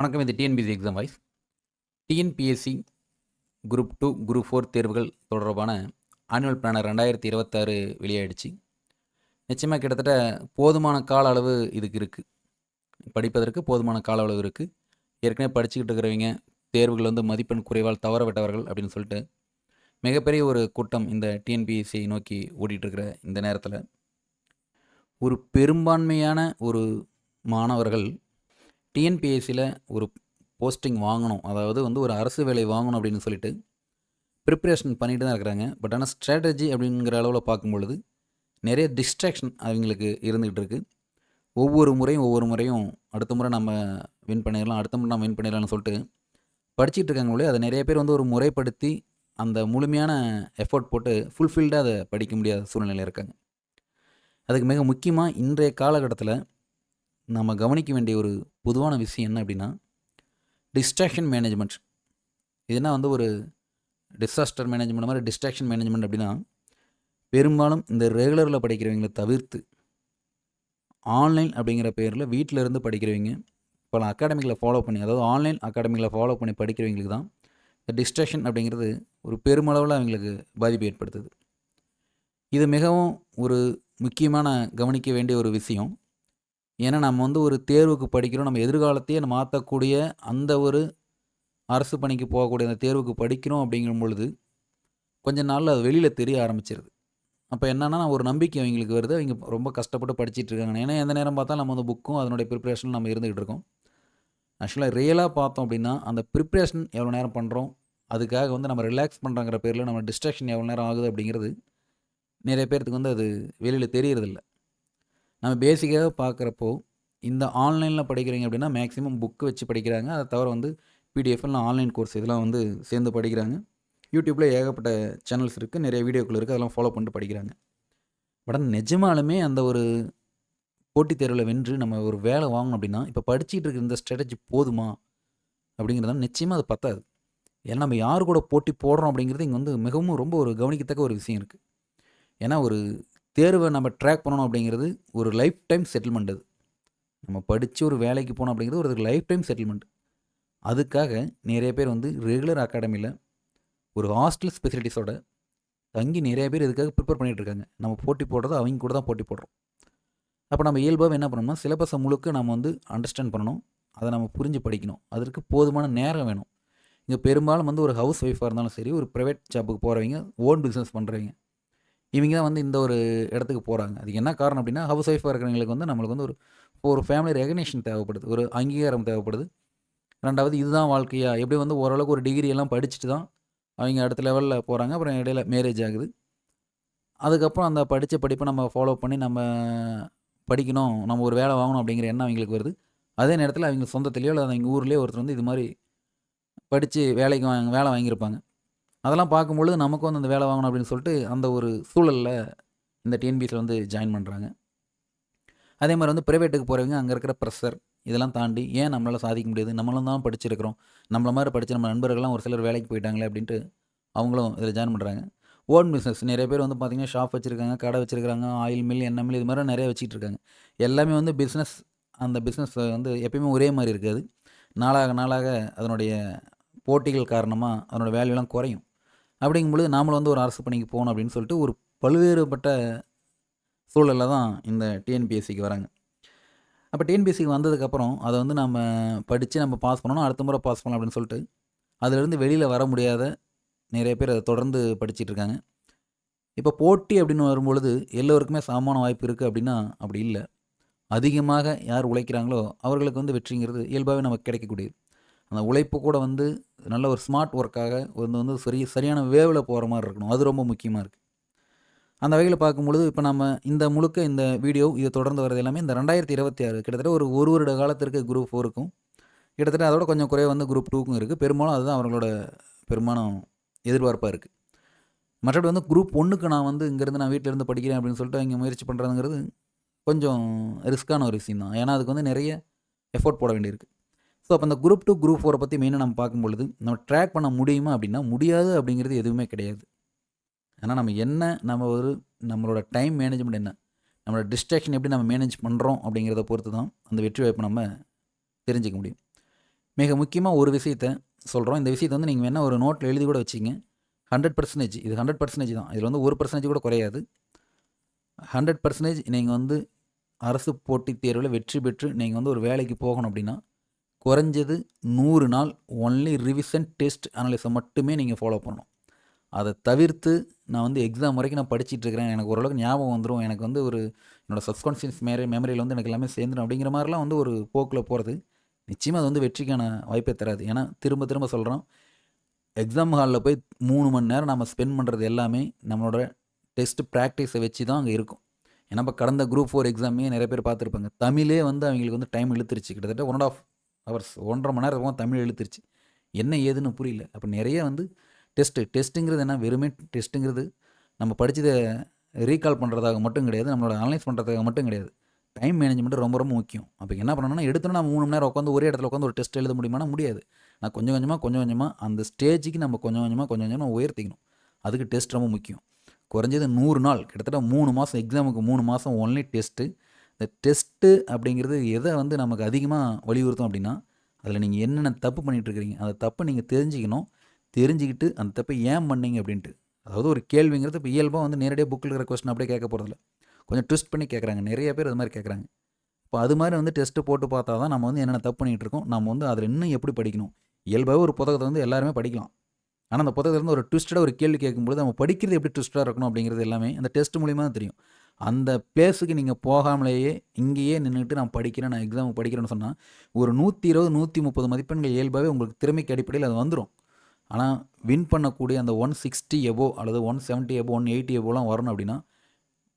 வணக்கம் இது TNPC exam voice TNPSC group two group four தேர்வுகள் தொடர்பான ஆனுவல் பிளானர் ரெண்டாயிரத்தி இருபத்தாறு வெளியாயிடுச்சு. நிச்சயமாக கிட்டத்தட்ட போதுமான கால அளவு இதுக்கு இருக்குது படிப்பதற்கு போதுமான கால அளவு இருக்குது ஏற்கனவே படிச்சுக்கிட்டு இருக்கிறவங்க தேர்வுகள் வந்து மதிப்பெண் குறைவால் தவறவிட்டவர்கள் அப்படின்னு சொல்லிட்டு மிகப்பெரிய ஒரு கூட்டம் இந்த டிஎன்பிஎஸ்சியை நோக்கி ஓடிட்டுருக்கிற இந்த நேரத்தில். ஒரு பெரும்பான்மையான ஒரு மாணவர்கள் டிஎன்பிஎஸ்சியில் ஒரு போஸ்டிங் வாங்கணும். அதாவது வந்து ஒரு அரசு வேலை வாங்கணும் அப்படின்னு சொல்லிட்டு ப்ரிப்ரேஷன் பண்ணிட்டு தான் இருக்கிறாங்க. பட் ஆனால் ஸ்ட்ராட்டஜி அப்படிங்கிற அளவில் பார்க்கும்பொழுது நிறைய டிஸ்ட்ராக்ஷன் அவங்களுக்கு இருந்துகிட்டு இருக்குது ஒவ்வொரு முறையும் ஒவ்வொரு முறையும் அடுத்த முறை நம்ம வின் பண்ணிடலாம் அடுத்த முறை நம்ம வின் பண்ணிடலாம்னு சொல்லிட்டு படிச்சுட்டு இருக்காங்களே அதை நிறைய பேர் வந்து ஒரு முறைப்படுத்தி அந்த முழுமையான எஃபோர்ட் போட்டு ஃபுல்ஃபில்டாக அதை படிக்க முடியாத சூழ்நிலையில் இருக்காங்க. அதுக்கு மிக முக்கியமாக இன்றைய காலகட்டத்தில் நம்ம கவனிக்க வேண்டிய ஒரு பொதுவான விஷயம் என்ன அப்படின்னா டிஸ்ட்ராக்ஷன் மேனேஜ்மெண்ட் இதுனா வந்து ஒரு டிசாஸ்டர் மேனேஜ்மெண்ட் மாதிரி டிஸ்ட்ராக்ஷன் மேனேஜ்மெண்ட் அப்படின்னா பெரும்பாலும் இந்த ரெகுலரில் படிக்கிறவங்களை தவிர்த்து ஆன்லைன் அப்படிங்கிற பேரில் வீட்டில் இருந்து படிக்கிறவங்க பல அகாடமிகளை ஃபாலோ பண்ணி அதாவது ஆன்லைன் அகாடமிகளை ஃபாலோ பண்ணி படிக்கிறவங்களுக்கு தான் இந்த டிஸ்ட்ராக்ஷன் அப்படிங்கிறது ஒரு பெருமளவில் அவங்களுக்கு பாதிப்பு ஏற்படுத்துது. இது மிகவும் ஒரு முக்கியமான கவனிக்க வேண்டிய ஒரு விஷயம். ஏன்னா நம்ம வந்து ஒரு தேர்வுக்கு படிக்கிறோம். நம்ம எதிர்காலத்தையே மாற்றக்கூடிய அந்த ஒரு அரசு பணிக்கு போகக்கூடிய அந்த தேர்வுக்கு படிக்கிறோம் அப்படிங்கும் பொழுது கொஞ்ச நாளில் அது வெளியில் தெரிய ஆரம்பிச்சிருது. அப்போ என்னென்னா ஒரு நம்பிக்கை அவங்களுக்கு வருது. அவங்க ரொம்ப கஷ்டப்பட்டு படிச்சிட்டு இருக்காங்க. ஏன்னா எந்த நேரம் பார்த்தாலும் நம்ம அந்த புக்கும் அதனுடைய ப்ரிப்ரேஷன் நம்ம இருந்துகிட்டு இருக்கோம். ஆக்சுவலாக ரியலாக பார்த்தோம் அப்படின்னா அந்த ப்ரிப்ரேஷன் எவ்வளோ நேரம் பண்ணுறோம் அதுக்காக வந்து நம்ம ரிலாக்ஸ் பண்ணுறங்கிற பேரில் நம்ம டிஸ்ட்ராக்ஷன் எவ்வளோ நேரம் ஆகுது அப்படிங்கிறது நிறைய பேர்த்துக்கு வந்து அது வெளியில் தெரியறதில்ல. நம்ம பேசிக்காக பார்க்குறப்போ இந்த ஆன்லைனில் படிக்கிறீங்க அப்படின்னா மேக்ஸிமம் புக்கு வச்சு படிக்கிறாங்க. அதை தவிர வந்து பிடிஎஃப்லாம் ஆன்லைன் கோர்ஸ் இதெல்லாம் வந்து சேர்ந்து படிக்கிறாங்க. யூடியூப்பில் ஏகப்பட்ட சேனல்ஸ் இருக்குது நிறைய வீடியோக்கள் இருக்குது அதெல்லாம் ஃபாலோ பண்ணிட்டு படிக்கிறாங்க. பட் ஆனால் நிஜமாலுமே அந்த ஒரு போட்டித் தேர்வில் வென்று நம்ம ஒரு வேலை வாங்கணும் அப்படின்னா இப்போ படிச்சுட்டு இருக்கிற இந்த ஸ்ட்ராட்டஜி போதுமா? அப்படிங்கிறது நிச்சயமாக அது பத்தாது. ஏன்னா நம்ம யார் கூட போட்டி போடுறோம் அப்படிங்கிறது இங்கே வந்து மிகவும் ரொம்ப ஒரு கவனிக்கத்தக்க ஒரு விஷயம் இருக்குது ஏன்னா ஒரு தேர்வை நம்ம ட்ராக் பண்ணணும் அப்படிங்கிறது ஒரு லைஃப் டைம் செட்டில்மெண்ட் அது. நம்ம படித்து ஒரு வேலைக்கு போனோம் அப்படிங்கிறது ஒரு லைஃப் டைம் செட்டில்மெண்ட் அதுக்காக நிறைய பேர் வந்து ரெகுலர் அகாடமியில் ஒரு ஹாஸ்டல் ஸ்பெசிலிட்டிஸோட தங்கி நிறைய பேர் இதுக்காக ப்ரிப்பேர் பண்ணிகிட்டு இருக்காங்க. நம்ம போட்டி போடுறது அவங்க கூட தான் போட்டி போடுறோம். அப்போ நம்ம இயல்பாக என்ன பண்ணணும்னா சிலபஸை முழுக்க நம்ம வந்து அண்டர்ஸ்டாண்ட் பண்ணணும். அதை நம்ம புரிஞ்சு படிக்கணும். அதற்கு போதுமான நேரம் வேணும். இங்கே பெரும்பாலும் வந்து ஒரு ஹவுஸ் ஒய்ஃபாக இருந்தாலும் சரி ஒரு ப்ரைவேட் ஜாப்புக்கு போகிறவங்க ஓன் பிஸ்னஸ் பண்ணுறவங்க இவங்க தான் வந்து இந்த ஒரு இடத்துக்கு போகிறாங்க அதுக்கு என்ன காரணம் அப்படின்னா ஹவுஸ் ஒய்ஃபாக இருக்கிறவங்களுக்கு வந்து நம்மளுக்கு வந்து ஒரு ஒரு ஃபேமிலி ரெகனேஷன் தேவைப்படுது. ஒரு அங்கீகாரம் தேவைப்படுது. ரெண்டாவது இதுதான் வாழ்க்கையா? எப்படி வந்து ஓரளவுக்கு ஒரு டிகிரி எல்லாம் படிச்சுட்டு தான் அவங்க அடுத்த லெவலில் போகிறாங்க அப்புறம் இடையில மேரேஜ் ஆகுது. அதுக்கப்புறம் அந்த படித்த படிப்பை நம்ம ஃபாலோ பண்ணி நம்ம படிக்கணும். நம்ம ஒரு வேலை வாங்கணும் அப்படிங்கிற எண்ணம் அவங்களுக்கு வருது. அதே நேரத்தில் அவங்க சொந்தத்துலேயோ இல்லை அவங்க ஊர்லேயோ ஒருத்தர் வந்து இது மாதிரி படித்து வேலைக்கு வாங்க வேலை வாங்கியிருப்பாங்க. அதெல்லாம் பார்க்கும்பொழுது நமக்கும் வந்து அந்த வேலை வாங்கணும் அப்படின்னு சொல்லிட்டு அந்த ஒரு சூழலில் இந்த டிஎன்பிஎஸ்சியில் வந்து ஜாயின் பண்ணுறாங்க அதே மாதிரி வந்து ப்ரைவேட்டுக்கு போகிறவங்க அங்கே இருக்கிற ப்ரெஷர் இதெல்லாம் தாண்டி ஏன் நம்மளால் சாதிக்க முடியாது? நம்மளும் தான் படிச்சிருக்கிறோம். நம்மள மாதிரி படித்த நம்ம நண்பர்கள்லாம் ஒரு சிலர் வேலைக்கு போயிட்டாங்களே அப்படின்ட்டு அவங்களும் இதில் ஜாயின் பண்ணுறாங்க ஓன் பிஸ்னஸ் நிறைய பேர் வந்து பார்த்திங்கன்னா ஷாப் வச்சுருக்காங்க கடை வச்சுருக்காங்க ஆயில் மில் எண்ணெய் மில் இது மாதிரி நிறைய வச்சுட்டு இருக்காங்க. எல்லாமே வந்து பிஸ்னஸ் அந்த பிஸ்னஸ் வந்து எப்பயுமே ஒரே மாதிரி இருக்காது. நாளாக நாளாக அதனுடைய போட்டிகள் காரணமாக அதனோட வேல்யூலாம் குறையும். அப்படிங்கும்பொழுது நாமளும் வந்து ஒரு அரசு பணிக்கு போகணும் அப்படின்னு சொல்லிட்டு ஒரு பல்வேறுபட்ட சூழலில் தான் இந்த டிஎன்பிஎஸ்சிக்கு வராங்க. அப்போ டிஎன்பிஎஸ்சிக்கு வந்ததுக்கப்புறம் அதை வந்து நம்ம படித்து நம்ம பாஸ் பண்ணணும் அடுத்த முறை பாஸ் பண்ணலாம் அப்படின்னு சொல்லிட்டு அதிலிருந்து வெளியில் வர முடியாத நிறைய பேர் அதை தொடர்ந்து படிச்சுட்டு இருக்காங்க. இப்போ போட்டி அப்படின்னு வரும்பொழுது எல்லோருக்குமே சமமான வாய்ப்பு இருக்குது அப்படின்னா அப்படி இல்லை. அதிகமாக யார் உழைக்கிறாங்களோ அவர்களுக்கு வந்து வெற்றிங்கிறது இயல்பாகவே நமக்கு கிடைக்கக்கூடியது. அந்த உழைப்பு கூட வந்து நல்ல ஒரு ஸ்மார்ட் ஒர்க்காக வந்து வந்து சரி சரியான வேவில் போகிற மாதிரி இருக்கணும். அது ரொம்ப முக்கியமாக இருக்குது அந்த வகையில் பார்க்கும்பொழுது இப்போ நம்ம இந்த முழுக்க இந்த வீடியோ இதை தொடர்ந்து வரது எல்லாமே இந்த ரெண்டாயிரத்தி இருபத்தி ஆறு கிட்டத்தட்ட ஒரு ஒரு வருட காலத்திற்கு குரூப் ஃபோருக்கும் கிட்டத்தட்ட அதோட கொஞ்சம் குறைய வந்து குரூப் டூக்கும் இருக்குது பெரும்பாலும் அதுதான் அவர்களோட பெரும்பாலும் எதிர்பார்ப்பாக இருக்குது மற்றபடி வந்து குரூப் ஒன்றுக்கு நான் வந்து இங்கேருந்து நான் வீட்டிலேருந்து படிக்கிறேன் அப்படின்னு சொல்லிட்டு இங்கே முயற்சி பண்ணுறதுங்கிறது கொஞ்சம் ரிஸ்க்கான ஒரு விஷயம் தான் ஏன்னா அதுக்கு வந்து நிறைய எஃபோர்ட் போட வேண்டியிருக்கு. ஸோ அப்போ அந்த குரூப் டூ குரூப் ஃபோரை பற்றி மெயினாக நம்ம பார்க்கும்பொழுது நம்ம ட்ராக் பண்ண முடியுமா அப்படின்னா முடியாது அப்படிங்கிறது எதுவுமே கிடையாது. ஏன்னா நம்ம என்ன நம்ம ஒரு நம்மளோட டைம் மேனேஜ்மெண்ட் என்ன நம்மளோட டிஸ்ட்ராக்ஷன் எப்படி நம்ம மேனேஜ் பண்ணுறோம் அப்படிங்கிறத பொறுத்து தான் அந்த வெற்றி வாய்ப்பை நம்ம தெரிஞ்சுக்க முடியும். மிக முக்கியமாக ஒரு விஷயத்த சொல்கிறோம் இந்த விஷயத்தை வந்து நீங்கள் வேணால் ஒரு நோட்டில் எழுதி கூட வச்சிங்க ஹண்ட்ரட் பர்சன்டேஜ் இது ஹண்ட்ரட் பர்சன்டேஜ் தான். இதில் வந்து ஒரு பர்சன்டேஜ் கூட குறையாது. ஹண்ட்ரட் பர்சன்டேஜ் நீங்கள் வந்து அரசு போட்டித் தேர்வில் வெற்றி பெற்று நீங்கள் வந்து ஒரு வேலைக்கு போகணும் அப்படின்னா குறைஞ்சது நூறு நாள் ஒன்லி ரிவிஷன் டெஸ்ட் அனலிஸை மட்டுமே நீங்கள் ஃபாலோ பண்ணணும். அதை தவிர்த்து நான் வந்து எக்ஸாம் வரைக்கும் நான் படிச்சிட்டு இருக்கிறேன். எனக்கு ஓரளவுக்கு ஞாபகம் வந்துடும் எனக்கு வந்து ஒரு என்னோடய சப்கான்ஷியஸ் மேரி மெமரியில் வந்து எனக்கு எல்லாமே சேர்ந்துடும் அப்படிங்கிற மாதிரிலாம் வந்து ஒரு போக்கில் போகிறது நிச்சயமாக அது வந்து வெற்றிக்கான வாய்ப்பே தராது. ஏன்னா திரும்ப திரும்ப சொல்கிறோம் எக்ஸாம் ஹாலில் போய் மூணு மணி நேரம் நம்ம ஸ்பெண்ட் பண்ணுறது எல்லாமே நம்மளோட டெஸ்ட் ப்ராக்டிஸை வச்சு தான் அங்கே இருக்கும். ஏன்னா இப்போ கடந்த குரூப் ஃபோர் எக்ஸாமே நிறைய பேர் பார்த்துருப்பாங்க. தமிழே வந்து அவங்களுக்கு வந்து டைம் இழுத்துருச்சு. கிட்டத்தட்ட ஒன் அண்ட் ஆஃப் ஹவர்ஸ் ஒன்றரை மணி நேரம் தமிழ் எழுத்துருச்சு என்ன ஏதுன்னு புரியல. அப்போ நிறைய வந்து டெஸ்ட்டு டெஸ்ட்டுங்கிறது என்ன? வெறுமே டெஸ்ட்டுங்கிறது நம்ம படித்ததை ரீகால் பண்ணுறதாக மட்டும் கிடையாது. நம்மளோட அனலைஸ் பண்ணுறதுக்காக மட்டும் கிடையாது. டைம் மேனேஜ்மெண்ட் ரொம்ப ரொம்ப முக்கியம். அப்போ என்ன பண்ணணும்னா எடுத்தோன்னா நம்ம மூணு மணி நேரம் உட்காந்து ஒரே இடத்துல உட்காந்து ஒரு டெஸ்ட் எழுத முடியுமானா முடியாது. நான் கொஞ்சம் கொஞ்சமாக கொஞ்சம் கொஞ்சமாக அந்த ஸ்டேஜுக்கு நம்ம கொஞ்சம் கொஞ்சமாக கொஞ்சம் கொஞ்சமாக உயர்த்திக்கணும். அதுக்கு டெஸ்ட் ரொம்ப முக்கியம். குறைஞ்சது நூறு நாள். கிட்டத்தட்ட மூணு மாதம் எக்ஸாமுக்கு மூணு மாதம் ஒன்லி டெஸ்ட்டு இந்த டெஸ்ட்டு அப்படிங்கிறது எதை வந்து நமக்கு அதிகமாக வலியுறுத்தும் அப்படின்னா அதில் நீங்கள் என்னென்ன தப்பு பண்ணிகிட்டு இருக்கிறீங்க அந்த தப்பை நீங்கள் தெரிஞ்சுக்கணும். தெரிஞ்சுக்கிட்டு அந்த தப்பை ஏன் பண்ணீங்க அப்படின்ட்டு. அதாவது ஒரு கேள்விங்கிறது இப்போ இயல்பாக வந்து நேரடியாக புக்கில் இருக்கிற கொஸ்டின் அப்படியே கேட்க போகிறதில்ல கொஞ்சம் ட்விஸ்ட் பண்ணி கேட்குறாங்க. நிறைய பேர் அது மாதிரி கேட்குறாங்க. இப்போ அது மாதிரி வந்து டெஸ்ட்டு போட்டு பார்த்தா தான் நம்ம வந்து என்னென்ன தப்பு பண்ணிகிட்டு இருக்கோம் நம்ம வந்து அதில் இன்னும் எப்படி படிக்கணும். இயல்பாகவே ஒரு புத்தகத்தை வந்து எல்லாருமே படிக்கலாம். ஆனால் அந்த புத்தகத்துலேருந்து ஒரு ட்விஸ்டாக ஒரு கேள்வி கேட்கும்போது நம்ம படிக்கிறது எப்படி ட்விஸ்ட்டாக இருக்கணும் அப்படிங்கிறது எல்லாமே அந்த டெஸ்ட் மூலிமா தான் தெரியும். அந்த பிளேஸுக்கு நீங்கள் போகாமலேயே இங்கேயே நின்றுட்டு நான் படிக்கிறேன் நான் எக்ஸாம் படிக்கிறேன்னு சொன்னால் ஒரு நூற்றி இருபது நூற்றி முப்பது மதிப்பெண்கள் இயல்பாகவே உங்களுக்கு திறமைக்கு அடிப்படையில் அது வந்துடும் ஆனால் வின் பண்ணக்கூடிய அந்த ஒன் சிக்ஸ்டி எபோ அல்லது one seventy above one eighty எபோலாம் வரணும் அப்படின்னா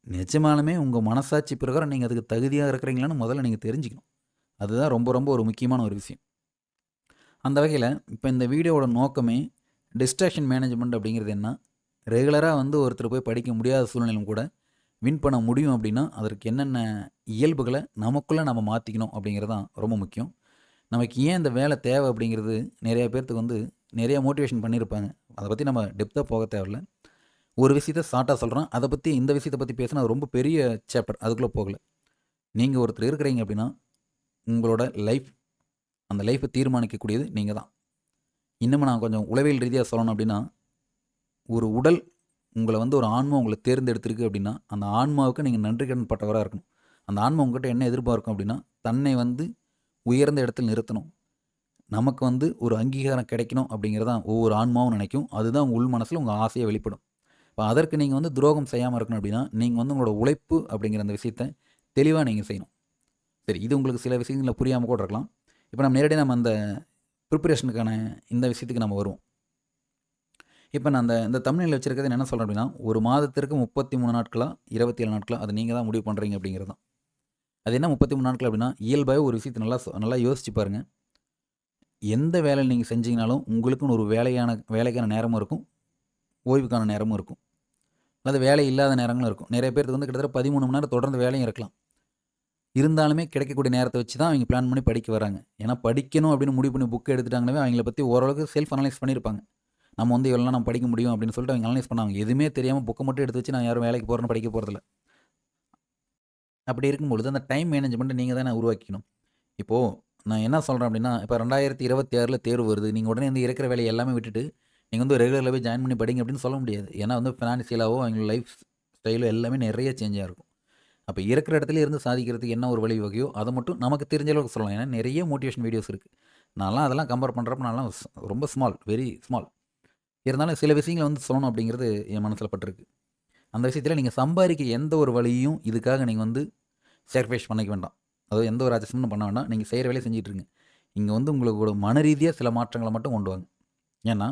நிஜமாலுமே உங்கள் மனசாட்சி பிரகாரம் நீங்கள் அதுக்கு தகுதியாக இருக்கிறீங்களான்னு முதல்ல நீங்கள் தெரிஞ்சுக்கணும். அதுதான் ரொம்ப ரொம்ப ஒரு முக்கியமான ஒரு விஷயம். அந்த வகையில் இப்போ இந்த வீடியோவோட நோக்கமே டிஸ்ட்ராக்ஷன் மேனேஜ்மெண்ட் அப்படிங்கிறது என்ன? ரெகுலராக வந்து ஒருத்தர் போய் படிக்க முடியாத சூழ்நிலையும் கூட வின் பண்ண முடியும் அப்படின்னா அதற்கு என்னென்ன இயல்புகளை நமக்குள்ளே நம்ம மாற்றிக்கணும் அப்படிங்கிறது தான் ரொம்ப முக்கியம். நமக்கு ஏன் இந்த வேலை தேவை அப்படிங்கிறது நிறைய பேர்த்துக்கு வந்து நிறைய மோட்டிவேஷன் பண்ணியிருப்பாங்க. அதை பற்றி நம்ம டெப்த்தாக போக தேவையில்ல. ஒரு விஷயத்த ஷார்ட்டாக சொல்கிறோம் அதை பற்றி இந்த விஷயத்தை பற்றி பேசினா அது ரொம்ப பெரிய சாப்டர் அதுக்குள்ளே போகல. நீங்கள் ஒருத்தர் இருக்கிறீங்க அப்படின்னா உங்களோட லைஃப் அந்த லைஃப்பை தீர்மானிக்கக்கூடியது நீங்கள் தான் இன்னமும் நான் கொஞ்சம் உளவியல் ரீதியாக சொல்லணும் அப்படின்னா ஒரு உடல் உங்களை வந்து ஒரு ஆன்மா உங்களை தேர்ந்தெடுத்திருக்கு அப்படின்னா அந்த ஆன்மாவுக்கு நீங்கள் நன்றி கடன் பட்டவராக இருக்கணும். அந்த ஆன்மா உங்கள்கிட்ட என்ன எதிர்பார்க்கும் அப்படின்னா தன்னை வந்து உயர்ந்த இடத்தில் நிறுத்தணும். நமக்கு வந்து ஒரு அங்கீகாரம் கிடைக்கணும் அப்படிங்கிறதான் ஒவ்வொரு ஆன்மாவும் நினைக்கும். அதுதான் உள் மனசில் உங்கள் ஆசையை வெளிப்படும். இப்போ அதற்கு நீங்கள் வந்து துரோகம் செய்யாமல் இருக்கணும் அப்படின்னா நீங்கள் வந்து உங்களோட உழைப்பு அப்படிங்கிற அந்த விஷயத்தை தெளிவாக நீங்கள் செய்யணும். சரி இது உங்களுக்கு சில விஷயங்களில் புரியாமல் கூட இருக்கலாம். இப்போ நம்ம நேரடியாக நம்ம அந்த ப்ரிப்பரேஷனுக்கான இந்த விஷயத்துக்கு நம்ம வருவோம். இப்போ நான் அந்த இந்த தமிழில் வச்சிருக்கிறது என்ன சொல்கிறேன் அப்படின்னா ஒரு மாதத்திற்கு முப்பத்தி மூணு நாட்களாக இருபத்தி ஏழு நாட்களாக அது நீங்கள் தான் முடிவு பண்ணுறீங்க அப்படிங்கிறது தான். அது என்ன முப்பத்தி மூணு நாட்கள் அப்படின்னா இயல்பாக ஒரு விஷயத்தை நல்லா நல்லா யோசிச்சு பாருங்கள் எந்த வேலை நீங்கள் செஞ்சீங்கனாலும் உங்களுக்குன்னு ஒரு வேலையான வேலைக்கான நேரமும் இருக்கும் ஓய்வுக்கான நேரமும் இருக்கும். அல்லது வேலை இல்லாத நேரங்களும் இருக்கும். நிறைய பேருக்கு வந்து கிட்டத்தட்ட பதிமூணு மணி நேரம் தொடர்ந்து வேலையும் இருக்கலாம். இருந்தாலுமே கிடைக்கக்கூடிய நேரத்தை வச்சு தான் அவங்க பிளான் பண்ணி படிக்க வராங்க ஏன்னா படிக்கணும் அப்படின்னு முடிவு பண்ணி புக் எடுத்துட்டாங்கனாவே அவங்கள பற்றி ஓரளவுக்கு செல்ஃப் அனலைஸ் பண்ணியிருப்பாங்க. நம்ம வந்து எவ்வளோ நம்ம படிக்க முடியும் அப்படின்னு சொல்லிட்டு அவங்க அனலைஸ் பண்ணாங்க. எதுவுமே தெரியாமல் புக்கை மட்டும் எடுத்து வச்சு நான் யாரும் வேலைக்கு போகிறேன்னு படிக்க போகிறதில்ல அப்படி இருக்கும்பொழுது அந்த டைம் மேனேஜ்மெண்ட்டை நீங்கள் தானே உருவாக்கிக்கணும். இப்போது நான் என்ன சொல்கிறேன் அப்படின்னா இப்போ ரெண்டாயிரத்தி இருபத்தி ஆறில் தேர்வு வருது. நீங்கள் உடனே வந்து இருக்கிற வேலையை எல்லாமே விட்டுட்டு நீங்கள் வந்து ரெகுலராகவே ஜாயின் பண்ணி படிங்க அப்படின்னு சொல்ல முடியாது. ஏன்னா வந்து ஃபினான்சியலாகவோ அவங்க லைஃப் ஸ்டைலோ எல்லாமே நிறைய சேஞ்சாக இருக்கும். அப்போ இருக்கிற இடத்துல இருந்து சாதிக்கிறதுக்கு என்ன ஒரு வழி வகையோ அதை மட்டும் நமக்கு தெரிஞ்ச அளவுக்கு சொல்லலாம். ஏன்னா நிறைய மோட்டிவேஷன் வீடியோஸ் இருக்குது நான்லாம் அதெல்லாம் கம்பேர் பண்ணுறப்ப நான்லாம் ஸ்- ரொம்ப ஸ்மால் வெரி ஸ்மால் இருந்தாலும் சில விஷயங்களை வந்து சொல்லணும் அப்படிங்கிறது என் மனசில் பட்டிருக்கு. அந்த விஷயத்தில் நீங்கள் சம்பாதிக்க எந்த ஒரு வழியும் இதுக்காக நீங்கள் வந்து சாக்ரிஃபைஸ் பண்ணிக்க வேண்டாம். அதாவது எந்த ஒரு அட்ஜஸ்ட்மெண்ட் பண்ண வேண்டாம். நீங்கள் செய்கிற வேலையை செஞ்சிட்ருங்க இங்கே வந்து உங்களுக்கு ஒரு மன ரீதியாக சில மாற்றங்களை மட்டும் கொண்டு வாங்க. ஏன்னா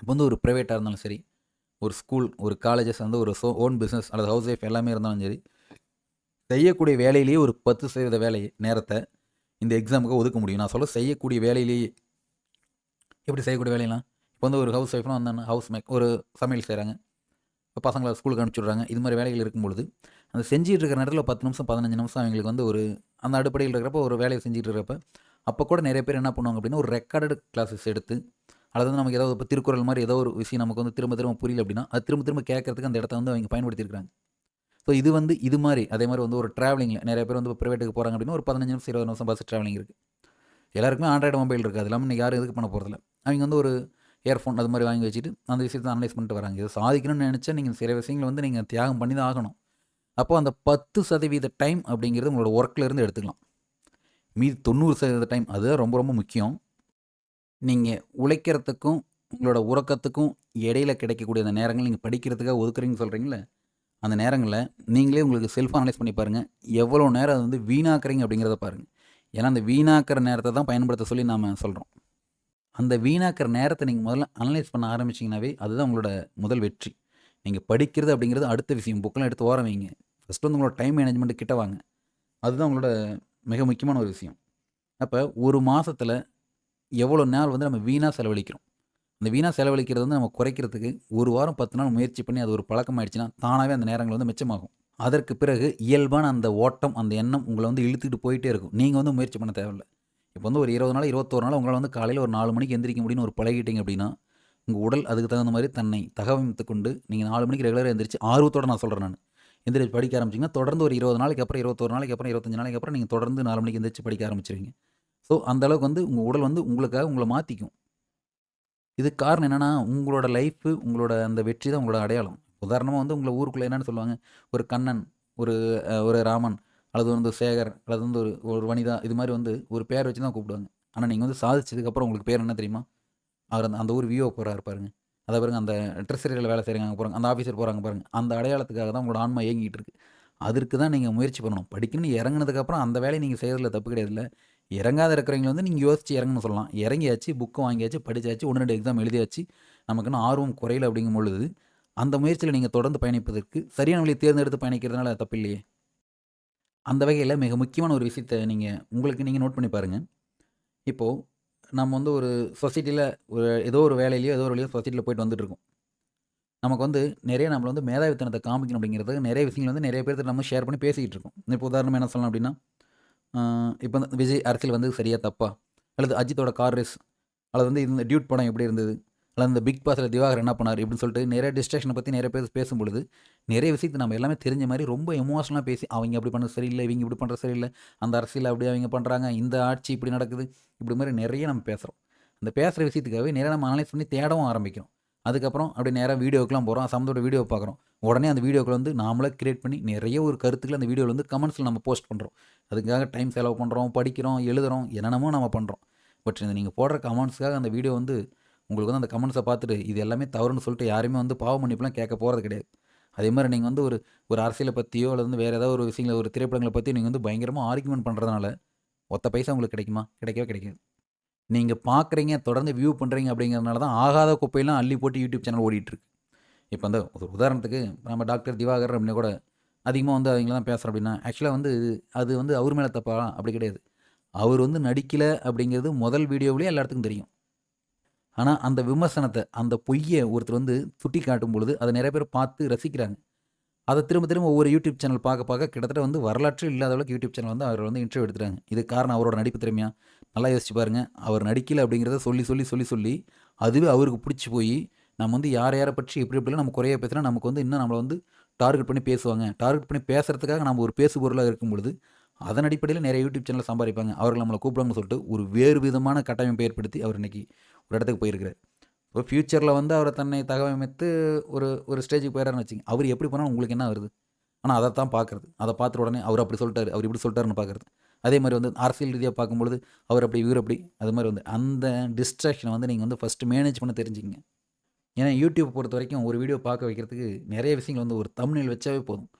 இப்போ வந்து ஒரு ப்ரைவேட்டாக இருந்தாலும் சரி ஒரு ஸ்கூல் ஒரு காலேஜஸ் வந்து ஒரு சோ ஓன் பிஸ்னஸ் அல்லது ஹவுஸ் ஒய்ஃப் எல்லாமே இருந்தாலும் சரி செய்யக்கூடிய வேலையிலேயே ஒரு பத்து சதவீத வேலையை நேரத்தை இந்த எக்ஸாமுக்கு ஒதுக்க முடியும். நான் சொல்ல செய்யக்கூடிய வேலையிலேயே. எப்படி செய்யக்கூடிய வேலையெல்லாம்? இப்போ வந்து ஒரு ஹவுஸ் ஒய்ஃப்னா வந்தாங்க ஹவுஸ் மேக் ஒரு சமையல் செய்கிறாங்க இப்போ பசங்களை ஸ்கூலுக்கு அனுப்பிச்சுட்றாங்க இது மாதிரி வேலைகள் இருக்கும்பொழுது அந்த செஞ்சிகிட்டு இருக்கிற நேரத்தில் பத்து நிமிஷம் பதினஞ்சு நிமிஷம் அவங்களுக்கு வந்து ஒரு அந்த அடிப்படையில் இருக்கிறப்ப ஒரு வேலையை செஞ்சுட்டு இருக்கிறப்ப அப்போ கூட நிறைய பேர் என்ன பண்ணுவாங்க அப்படின்னா ஒரு ரெக்கார்டு கிளாஸஸ் எடுத்து அல்லது வந்து நமக்கு ஏதாவது இப்போ திருக்குறள் மாதிரி ஏதோ ஒரு விஷயம் நமக்கு வந்து திரும்ப திரும்ப புரியல அப்படின்னா அது திரும்ப திரும்ப கேட்கறதுக்கு அந்த இடத்த வந்து அவங்க பயன்படுத்தியிருக்காங்க ஸோ இது வந்து இது மாதிரி அதே மாதிரி வந்து ஒரு ட்ராவலிங்கில் நிறைய பேர் வந்து ப்ரைவேட்டுக்கு போகிறாங்க அப்படின்னா ஒரு பதினஞ்சு நிமிஷம் இருபது நிமிஷம் பஸ் ட்ராவலிங் இருக்குது எல்லாருக்குமே ஆண்ட்ராய்டு மொபைல் இருக்குது அது இல்லாமல் யாரும் எதுக்கு பண்ண போகிறதில்ல அவங்க வந்து ஒரு இயர்ஃபோன் அது மாதிரி வாங்கி வச்சுட்டு அந்த விஷயத்தை அனலைஸ் பண்ணிட்டு வராங்க. இதை சாதிக்கணும்னு நினச்சா நீங்கள் சில விஷயங்களை வந்து நீங்கள் தியாகம் பண்ணி தான் ஆகணும். அப்போ அந்த பத்து சதவீத டைம் அப்படிங்கிறது உங்களோட ஒர்க்லேருந்து எடுத்துக்கலாம். மீதி தொண்ணூறு சதவீத டைம் அதுதான் ரொம்ப ரொம்ப முக்கியம். நீங்கள் உழைக்கிறதுக்கும் உங்களோட உறக்கத்துக்கும் இடையில கிடைக்கக்கூடிய அந்த நேரங்கள் நீங்கள் படிக்கிறதுக்காக ஒதுக்குறீங்கன்னு சொல்கிறீங்களே அந்த நேரங்களில் நீங்களே உங்களுக்கு செல்ஃப் அனலைஸ் பண்ணி பாருங்கள் எவ்வளோ நேரம் அது வந்து வீணாக்குறீங்க அப்படிங்கிறத பாருங்கள் ஏன்னா அந்த வீணாக்கிற நேரத்தை தான் பயன்படுத்த சொல்லி நாம் சொல்கிறோம் அந்த வீணாக்கிற நேரத்தை நீங்கள் முதல்ல அனலைஸ் பண்ண ஆரம்பிச்சிங்கனாவே அதுதான் உங்களோட முதல் வெற்றி. நீங்கள் படிக்கிறது அப்படிங்கிறது அடுத்த விஷயம். புக்கெலாம் எடுத்து ஓரம் வைங்க. ஃபஸ்ட்டு வந்து உங்களோட டைம் மேனேஜ்மெண்ட் கிட்ட வாங்க. அதுதான் உங்களோட மிக முக்கியமான ஒரு விஷயம். அப்போ ஒரு மாதத்தில் எவ்வளோ நாள் வந்து நம்ம வீணாக செலவழிக்கிறோம்? அந்த வீணாக செலவழிக்கிறது வந்து நம்ம குறைக்கிறதுக்கு ஒரு வாரம் பத்து நாள் முயற்சி பண்ணி அது ஒரு பழக்கம் ஆயிடுச்சுன்னா தானாகவே அந்த நேரங்கள் வந்து மிச்சமாகும். அதற்கு பிறகு இயல்பான அந்த ஓட்டம் அந்த எண்ணம் உங்களை வந்து இழுத்துக்கிட்டு போயிட்டே இருக்கும். நீங்கள் வந்து முயற்சி பண்ண தேவையில்லை. இப்போ வந்து ஒரு இருபது நாள் இருபத்தோரு நாள் உங்களால் வந்து காலையில் ஒரு நாலு மணிக்கு எந்திரிக்க முடியும்னு ஒரு பழகிட்டீங்க அப்படின்னா உங்கள் உடல் அதுக்கு தகுந்த மாதிரி தன்னை தகவமைத்து கொண்டு நீங்கள் நாலு மணிக்கு ரெகுலராக எந்திரிச்சு ஆர்வத்தோடு நான் சொல்கிறேன் நான். எந்திரிச்சு படிக்க ஆரம்பிச்சிங்கன்னா தொடர்ந்து ஒரு இருபது நாளைக்கு அப்புறம் இருபத்தொரு நாளைக்கு அப்புறம் இருபத்தஞ்சு நாளைக்கு அப்புறம் நீங்கள் தொடர்ந்து நாலு மணிக்கு எந்திரிச்சு படிக்க ஆரம்பிச்சிருவீங்க. ஸோ அந்த அளவுக்கு வந்து உங்கள் உடல் வந்து உங்களுக்காக உங்களை மாற்றிக்கும் இதுக்கு காரணம் என்னென்னா உங்களோட லைஃப்பு உங்களோட அந்த வெற்றி தான் உங்களோட அடையாளம். உதாரணமாக வந்து உங்களை ஊருக்குள்ளே என்னென்னு சொல்லுவாங்க? ஒரு கண்ணன் ஒரு ஒரு ராமன். அல்லது வந்து சேகர் அல்லது வந்து ஒரு ஒரு வனிதா இது மாதிரி வந்து ஒரு பேர் வச்சு தான் கூப்பிடுவாங்க. ஆனால் நீங்கள் வந்து சாதிச்சதுக்கப்புறம் உங்களுக்கு பேர் என்ன தெரியுமா? அவர் அந்த அந்த ஊர் விஓ போகிறாரு பாருங்க. அதை பாருங்க அந்த ட்ரெஸரியில் வேலை செய்கிறாங்க போகிறாங்க அந்த ஆஃபீஸர் போகிறாங்க பாருங்க. அந்த அடையாளத்துக்காக தான் உங்களோட ஆன்மா இயங்கிட்டு இருக்கு. அதற்கு தான் நீங்கள் முயற்சி பண்ணணும். படிக்கணும்னு இறங்கினதுக்கப்புறம் அந்த வேலையை நீங்கள் செய்கிறதுல தப்பு கிடையாது இல்லை இறங்காத இருக்கிறவங்க வந்து நீங்கள் யோசிச்சு இறங்கணும்னு சொல்லலாம். இறங்கியாச்சு புக்கு வாங்கியாச்சு படிச்சாச்சு ஒன்று ரெண்டு எக்ஸாம் எழுதியாச்சு. நமக்குன்னு ஆர்வம் குறையல அப்படிங்கும் பொழுது அந்த முயற்சியில் நீங்கள் தொடர்ந்து பயணிப்பதற்கு சரியான வழியை தேர்ந்தெடுத்து பயணிக்கிறதுனால தப்பு இல்லையே அந்த வகையில் மிக முக்கியமான ஒரு விஷயத்தை நீங்கள் உங்களுக்கு நீங்கள் நோட் பண்ணி பாருங்கள் இப்போது நம்ம வந்து ஒரு சொசைட்டியில் ஒரு ஏதோ ஒரு வேலையிலையோ ஏதோ ஒரு வழியோ சொசைட்டியில் போயிட்டு வந்துட்டுருக்கோம் நமக்கு வந்து நிறைய நம்மளை வந்து மேதாவித்தனத்தை காமிக்கணும் அப்படிங்கிறது நிறைய விஷயங்கள் வந்து நிறைய பேர்த்து நம்ம ஷேர் பண்ணி பேசிக்கிட்டு இருக்கோம். இப்போ உதாரணம் என்ன சொல்லலாம் அப்படின்னா இப்போ வந்து விஜய் அரசியல் வந்து சரியாக தப்பா? அல்லது அஜித்தோட கார் ரேஸ் அல்லது வந்து இந்த டியூட் படம் எப்படி இருந்தது? அல்லது இந்த பிக் பாஸில் திவாகர் என்ன பண்ணார் இப்படின்னு சொல்லிட்டு நிறைய டிஸ்ட்ராக்ஷனை பற்றி நிறைய பேர் பேசும்பொழுது நிறைய விஷயத்தை நம்ம எல்லாமே தெரிஞ்ச மாதிரி ரொம்ப எமோஷனலாக பேசி அவங்க அப்படி பண்ணுறது சரியில்லை இவங்க இப்படி பண்ணுறது சரியில்லை அந்த அரசியல் அப்படி அவங்க பண்ணுறாங்க இந்த ஆட்சி இப்படி நடக்குது இப்படி மாதிரி நிறைய நம்ம பேசுகிறோம் அந்த பேசுகிற விஷயத்துக்காகவே நிறைய நம்ம அனலைஸ் பண்ணி தேடவும் ஆரம்பிக்கிறோம். அதுக்கப்புறம் அப்படி நேராக வீடியோக்கெலாம் போகிறோம் சம்மந்தோட வீடியோ பார்க்குறோம். உடனே அந்த வீடியோக்கள் வந்து நாமளே கிரியேட் பண்ணி நிறைய ஒரு கருத்துக்கள் அந்த வீடியோவில் வந்து கமெண்ட்ஸில் நம்ம போஸ்ட் பண்ணுறோம் அதுக்காக டைம் செலவு பண்ணுறோம் படிக்கிறோம் எழுதுகிறோம் என்னென்னமோ நம்ம பண்ணுறோம் பட் இந்த நீங்கள் போடுற கமெண்ட்ஸ்க்காக அந்த வீடியோ வந்து உங்களுக்கு வந்து அந்த கமெண்ட்ஸை பார்த்துட்டு இது எல்லாமே தவறுன்னு சொல்லிட்டு யாருமே வந்து பாவ மன்னிப்புலாம் கேட்க போகிறது கிடையாது. அதே மாதிரி நீங்கள் வந்து ஒரு ஒரு அரசியலை பற்றியோ அல்லது வந்து வேறு ஏதாவது ஒரு விஷயங்களை ஒரு திரைப்படங்களை பற்றி நீங்கள் வந்து பயங்கரமாக ஆர்குமெண்ட் பண்ணுறதுனால ஒத்த பைசா உங்களுக்கு கிடைக்குமா? கிடைக்கவே கிடைக்காது. நீங்கள் பார்க்குறீங்க தொடர்ந்து வியூ பண்ணுறீங்க அப்படிங்கிறதுனால தான் ஆகாத குப்பையெல்லாம் அள்ளி போட்டு யூடியூப் சேனல் ஓடிட்டுருக்கு. இப்போ அந்த ஒரு உதாரணத்துக்கு நம்ம டாக்டர் திவாகர் அப்படின்னு கூட அதிகமாக வந்து அவங்கள தான் பேசுகிறோம் அப்படின்னா ஆக்சுவலாக வந்து அது வந்து அவர் மேலே தப்பா? அப்படி கிடையாது. அவர் வந்து நடிக்கலை அப்படிங்கிறது முதல் வீடியோவிலே எல்லா இடத்துக்கும் தெரியும். ஆனால் அந்த விமர்சனத்தை அந்த பொய்யை ஒருத்தர் வந்து சுட்டி காட்டும் பொழுது அதை நிறைய பேர் பார்த்து ரசிக்கிறாங்க. அதை திரும்ப திரும்ப ஒவ்வொரு யூடியூப் சேனல் பார்க்க பார்க்க கிட்டத்தட்ட வந்து வரலாற்று இல்லாத அளவுக்கு யூடியூப் சேனல் வந்து அவர் வந்து இன்டர்வியூ எடுத்துறாங்க இது காரணம் அவரோட நடிப்பு திறமையா? நல்லா யோசிச்சு பாருங்க. அவர் நடிக்கல அப்படிங்கிறத சொல்லி சொல்லி சொல்லி சொல்லி அதுவே அவருக்கு பிடிச்சி போய் நம்ம வந்து யார் யாரை பற்றி எப்படி எப்படிலாம் நம்ம குறைய பேசினா நமக்கு வந்து இன்னும் நம்மளை வந்து டார்கெட் பண்ணி பேசுவாங்க. டார்கெட் பண்ணி பேசுறதுக்காக நம்ம ஒரு பேசு பொருளாக இருக்கும் பொழுது அதன் அடிப்படையில் நிறைய யூடியூப் சேனல் சம்பாதிப்பாங்க. அவர்கள் நம்மளை கூப்பிடுவாங்கன்னு சொல்லிட்டு ஒரு வேறு விதமான கட்டமைப்பை ஏற்படுத்தி அவர் இன்னைக்கு ஒரு இடத்துக்கு போயிருக்கிறார். இப்போ ஃப்யூச்சரில் வந்து அவரை தன்னை தகவமைத்து ஒரு ஒரு ஸ்டேஜுக்கு போயிடறாருன்னு வச்சுங்க அவர் எப்படி போனாலும் உங்களுக்கு என்ன வருது? ஆனால் அதை தான் பார்க்குறது. அதை பார்த்துட்டு உடனே அவர் அப்படி சொல்லிட்டாரு அவர் இப்படி சொல்லிட்டாருன்னு பார்க்குறது. அதே மாதிரி வந்து அரசியல் ரீதியாக பார்க்கும்பொழுது அவர் அப்படி இவர் அப்படி அது மாதிரி வந்து அந்த டிஸ்ட்ராக்ஷனை வந்து நீங்கள் வந்து ஃபஸ்ட்டு மேனேஜ் பண்ண தெரிஞ்சுங்க ஏன்னா யூடியூப் பொறுத்த வரைக்கும் ஒரு வீடியோ பார்க்க வைக்கிறதுக்கு நிறைய விஷயங்கள் வந்து ஒரு தமிழில் வச்சாவே போதும்.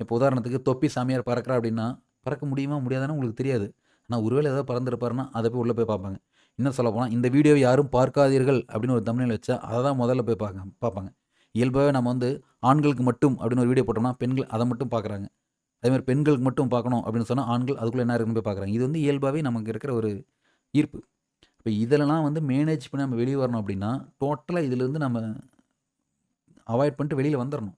இப்போ உதாரணத்துக்கு தொப்பி சாமியார் பறக்கிறா அப்படின்னா பறக்க முடியுமா முடியாதானே உங்களுக்கு தெரியாது. ஆனால் ஒருவேளை ஏதாவது பறந்துருப்பாருன்னா அதை போய் உள்ளே போய் பார்ப்பாங்க. இன்னும் சொல்ல போனால் இந்த வீடியோவை யாரும் பார்க்காதீர்கள் அப்படின்னு ஒரு தமிழில் வச்சா அதை தான் முதல்ல போய் பார்க்க பார்ப்பாங்க. இயல்பாகவே நம்ம வந்து ஆண்களுக்கு மட்டும் அப்படின்னு ஒரு வீடியோ போட்டோம்னா பெண்கள் அதை மட்டும் பார்க்குறாங்க. அதே மாதிரி பெண்களுக்கு மட்டும் பார்க்கணும் அப்படின்னு சொன்னால் ஆண்கள் அதுக்குள்ளே என்ன இருக்குன்னு போய் பார்க்குறாங்க. இது வந்து இயல்பாகவே நமக்கு இருக்கிற ஒரு ஈர்ப்பு. இப்போ இதெல்லாம் வந்து மேனேஜ் பண்ணி நம்ம வெளியே வரணும் அப்படின்னா டோட்டலாக இதிலேருந்து நம்ம அவாய்ட் பண்ணிட்டு வெளியில் வந்துடணும்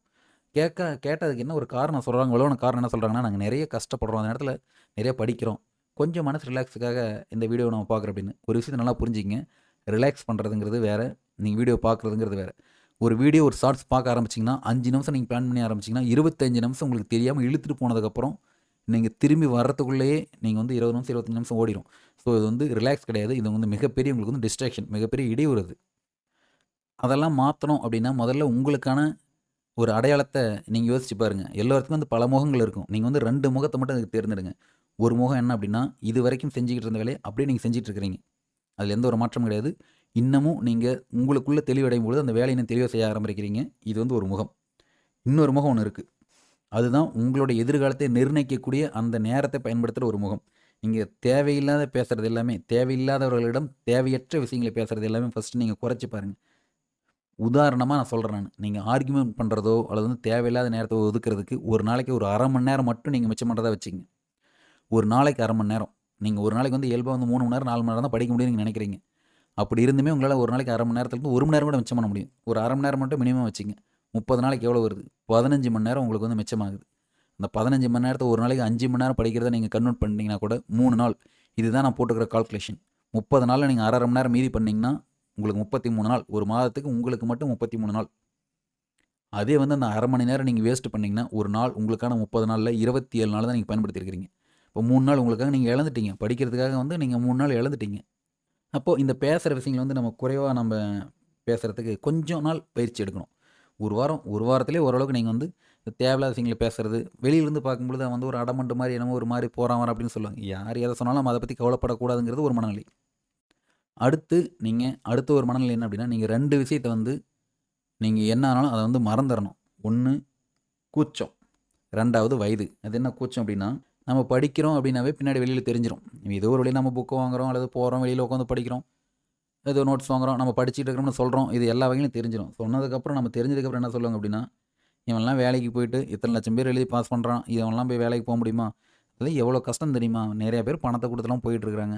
கேட்க கேட்டதுக்கு என்ன ஒரு காரணம் சொல்கிறாங்க உழவன காரணம் என்ன சொல்கிறாங்கன்னா நாங்கள் நிறைய கஷ்டப்படுறோம். அந்த நேரத்தில் நிறைய படிக்கிறோம். கொஞ்சம் மனசு ரிலாக்ஸுக்காக இந்த வீடியோ நம்ம பார்க்குறோம் அப்படின்னு. ஒரு விஷயத்தை நல்லா புரிஞ்சுங்க ரிலாக்ஸ் பண்ணுறதுங்கிறது வேறு நீங்கள் வீடியோ பார்க்குறதுங்கிறது வேறு. ஒரு வீடியோ ஒரு ஷார்ட்ஸ் பார்க்க ஆரம்பிச்சிங்கன்னா அஞ்சு நிமிஷம் நீங்கள் பிளான் பண்ணி ஆரம்பிச்சிங்கன்னா இருபத்தஞ்சு நிமிஷம் உங்களுக்கு தெரியாமல் இழுத்துட்டு போனதுக்கப்புறம் நீங்கள் திரும்பி வர்றதுக்குள்ளேயே நீங்கள் வந்து இருபது நிமிஷம் இருபத்தஞ்சு நிமிஷம் ஓடிடும் ஸோ இது வந்து ரிலாக்ஸ் கிடையாது. இது வந்து மிகப்பெரிய உங்களுக்கு வந்து டிஸ்ட்ராக்ஷன் மிகப்பெரிய இடையூறு அது. அதெல்லாம் மாற்றணும் அப்படின்னா முதல்ல உங்களுக்கான ஒரு அடையாளத்தை நீங்கள் யோசிச்சு பாருங்கள் எல்லாத்துக்கும் வந்து பல முகங்கள் இருக்கும். நீங்கள் வந்து ரெண்டு முகத்தை மட்டும் அதுக்கு தேர்ந்தெடுங்க. ஒரு முகம் என்ன அப்படின்னா இது வரைக்கும் செஞ்சுக்கிட்டு இருந்த வேலையை அப்படியே நீங்கள் செஞ்சுட்டு இருக்கிறீங்க அதில் எந்த ஒரு மாற்றமும் கிடையாது. இன்னமும் நீங்கள் உங்களுக்குள்ளே தெளிவடையும் பொழுது அந்த வேலையை நான் தெளிவாக செய்ய ஆரம்பிக்கிறீங்க. இது வந்து ஒரு முகம். இன்னொரு முகம் ஒன்று இருக்குது அதுதான் உங்களுடைய எதிர்காலத்தை நிர்ணயிக்கக்கூடிய அந்த நேரத்தை பயன்படுத்துகிற ஒரு முகம். நீங்கள் தேவையில்லாத பேசுகிறது எல்லாமே தேவையில்லாதவர்களிடம் தேவையற்ற விஷயங்களை பேசுகிறது எல்லாமே ஃபஸ்ட்டு நீங்கள் குறைச்சி பாருங்கள் உதாரணமாக நான் சொல்கிறேன் நான். நீங்கள் ஆர்கியூமெண்ட் பண்ணுறதோ அல்லது வந்து தேவையில்லாத நேரத்தை ஒதுக்குறதுக்கு ஒரு நாளைக்கு ஒரு அரை மணி நேரம் மட்டும் நீங்கள் மிச்சம் பண்ணுறதா வச்சுங்க ஒரு நாளைக்கு அரை மணி நேரம். நீங்கள் ஒரு நாளைக்கு வந்து இயல்பாக வந்து மூணு மணி நேரம் நாலு மணி நேரம் தான் படிக்க முடியும்னு நீங்கள் நினைக்கிறீங்க. அப்படி இருந்துமே உங்களால் ஒரு நாளைக்கு அரை மணி நேரத்துக்கு ஒரு மணி நேரம் கூட மிச்சம் பண்ண முடியும். ஒரு அரை மணி நேரம் மட்டும் மினிமம் வச்சுங்க. முப்பது நாளைக்கு எவ்வளோ வருது? பதினஞ்சு மணி நேரம் உங்களுக்கு வந்து மிச்சமாகுது. அந்த பதினஞ்சு மணி நேரத்தை ஒரு நாளைக்கு அஞ்சு மணி நேரம் படிக்கிறத நீங்கள் கன்வெர்ட் பண்ணிங்கன்னா கூட மூணு நாள். இதுதான் நான் போட்டுக்கிற கால்குலேஷன் முப்பது நாளில் நீங்கள் அரை மணி நேரம் மீதி பண்ணிங்கன்னா உங்களுக்கு முப்பத்தி மூணு நாள். ஒரு மாதத்துக்கு உங்களுக்கு மட்டும் முப்பத்தி மூணு நாள். அதே வந்து அந்த அரை மணி நேரம் நீங்கள் வேஸ்ட் பண்ணிங்கன்னா ஒரு நாள் உங்களுக்கான முப்பது நாளில் இருபத்தி ஏழு நாள் தான் நீங்கள் பயன்படுத்தியிருக்கிறீங்க இப்போ மூணு நாள் உங்களுக்காக நீங்கள் இழந்துட்டீங்க. படிக்கிறதுக்காக வந்து நீங்கள் மூணு நாள் இழந்துட்டீங்க. அப்போது இந்த பேசுகிற விஷயங்களை வந்து நம்ம குறைவாக நம்ம பேசுகிறதுக்கு கொஞ்சம் நாள் பயிற்சி எடுக்கணும். ஒரு வாரம் ஒரு வாரத்திலே ஓரளவுக்கு நீங்கள் வந்து இந்த தேவையில்லாத விஷயங்களை பேசுறது வெளியிலேருந்து பார்க்கும்பொழுது அவன் வந்து ஒரு அடமண்டு மாதிரி என்னமோ ஒரு மாதிரி போகிறான் வர அப்படின்னு சொல்லுவாங்க. யார் எதை சொன்னாலும் நம்ம அதை பற்றி கவலைப்படக்கூடாதுங்கிறது ஒரு மனநிலை. அடுத்து நீங்கள் அடுத்த ஒரு மனநிலை என்ன அப்படின்னா நீங்கள் ரெண்டு விஷயத்தை வந்து நீங்கள் என்ன ஆனாலும் அதை வந்து மறந்துடணும் ஒன்று கூச்சம். ரெண்டாவது வயது. அது என்ன கூச்சம் அப்படின்னா நம்ம படிக்கிறோம் அப்படின்னாவே பின்னாடி வெளியில் தெரிஞ்சிடும் ஏதோ ஒரு வழியில் நம்ம புக்கு வாங்குறோம் அல்லது போகிறோம் வெளியில் உட்காந்து படிக்கிறோம் ஏதோ நோட்ஸ் வாங்குறோம் நம்ம படிச்சுட்டு இருக்கிறோம்னு சொல்கிறோம் இது எல்லா வகையிலும் தெரிஞ்சிடும் சொன்னதுக்கப்புறம் நம்ம தெரிஞ்சதுக்கப்புறம் என்ன சொல்லுவாங்க அப்படின்னா இவன்லாம் வேலைக்கு போயிட்டு இத்தனை லட்சம் பேர் எழுதி பாஸ் பண்ணுறான் இவன்லாம் போய் வேலைக்கு போக முடியுமா? அதெல்லாம் எவ்வளோ கஷ்டம் தெரியுமா? நிறையா பேர் பணத்தை கொடுத்துலாம் போயிட்டுருக்குறாங்க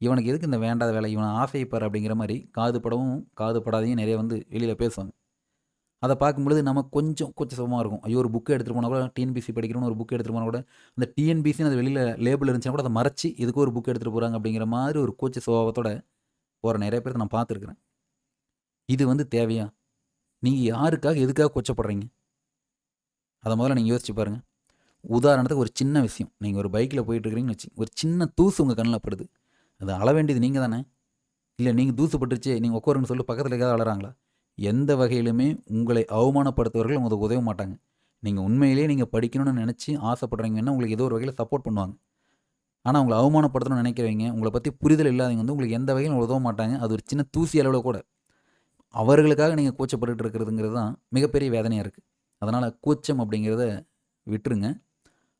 இவனுக்கு எதுக்கு இந்த வேண்டாத வேலை? இவனை ஆசைப்பார் அப்படிங்கிற மாதிரி காது படவும் காது படாதையும் நிறைய வந்து வெளியில் பேசுவாங்க. அதை பார்க்கும்பொழுது நம்ம கொஞ்சம் கொஞ்சம் சுகமாக இருக்கும். ஐயோ ஒரு புக்கு எடுத்துகிட்டு போனால் கூட டிஎன்பிசி படிக்கிறோன்னு ஒரு புக் எடுத்துகிட்டு போனால் கூட அந்த டிஎன்பிசின்னு அது வெளியில் லேபிள் இருந்துச்சுன்னா கூட அதை மறைச்சி இதுக்கு ஒரு புக் எடுத்துகிட்டு போகிறாங்க அப்படிங்கிற மாதிரி ஒரு கூச்ச சுபாவத்தோட போகிற நிறைய பேர் நான் பார்த்துருக்குறேன். இது வந்து தேவையா? நீங்கள் யாருக்காக எதுக்காக கொச்சப்படுறீங்க? அதை முதல்ல நீங்கள் யோசிச்சு பாருங்கள் உதாரணத்துக்கு ஒரு சின்ன விஷயம். நீங்கள் ஒரு பைக்கில் போயிட்டுருக்கிறீங்கன்னு வச்சு ஒரு சின்ன தூசு உங்கள் கண்ணில் படுது. அது அள வேண்டியது நீங்கள் தானே இல்லை நீங்கள் தூசு பட்டுருச்சு நீங்கள் உட்காருன்னு சொல்லி பக்கத்தில் ஏதாவது அழறாங்களா எந்த வகையிலுமே உங்களை அவமானப்படுத்துவர்கள் உங்களுக்கு உதவ மாட்டாங்க. நீங்கள் உண்மையிலேயே நீங்கள் படிக்கணும்னு நினச்சி ஆசைப்பட்றீங்கன்னா உங்களுக்கு ஏதோ ஒரு வகையில் சப்போர்ட் பண்ணுவாங்க. ஆனால் உங்களை அவமானப்படுத்தணும்னு நினைக்கிறவங்க உங்களை பற்றி புரிதல் இல்லாதவங்க வந்து உங்களுக்கு எந்த வகையிலும் உதவ மாட்டாங்க. அது ஒரு சின்ன தூசி அளவில் கூட. அவர்களுக்காக நீங்கள் கூச்சப்பட்டு இருக்கிறதுங்கிறது தான் மிகப்பெரிய வேதனையாக இருக்குது அதனால் கூச்சம் அப்படிங்கிறத விட்டுருங்க.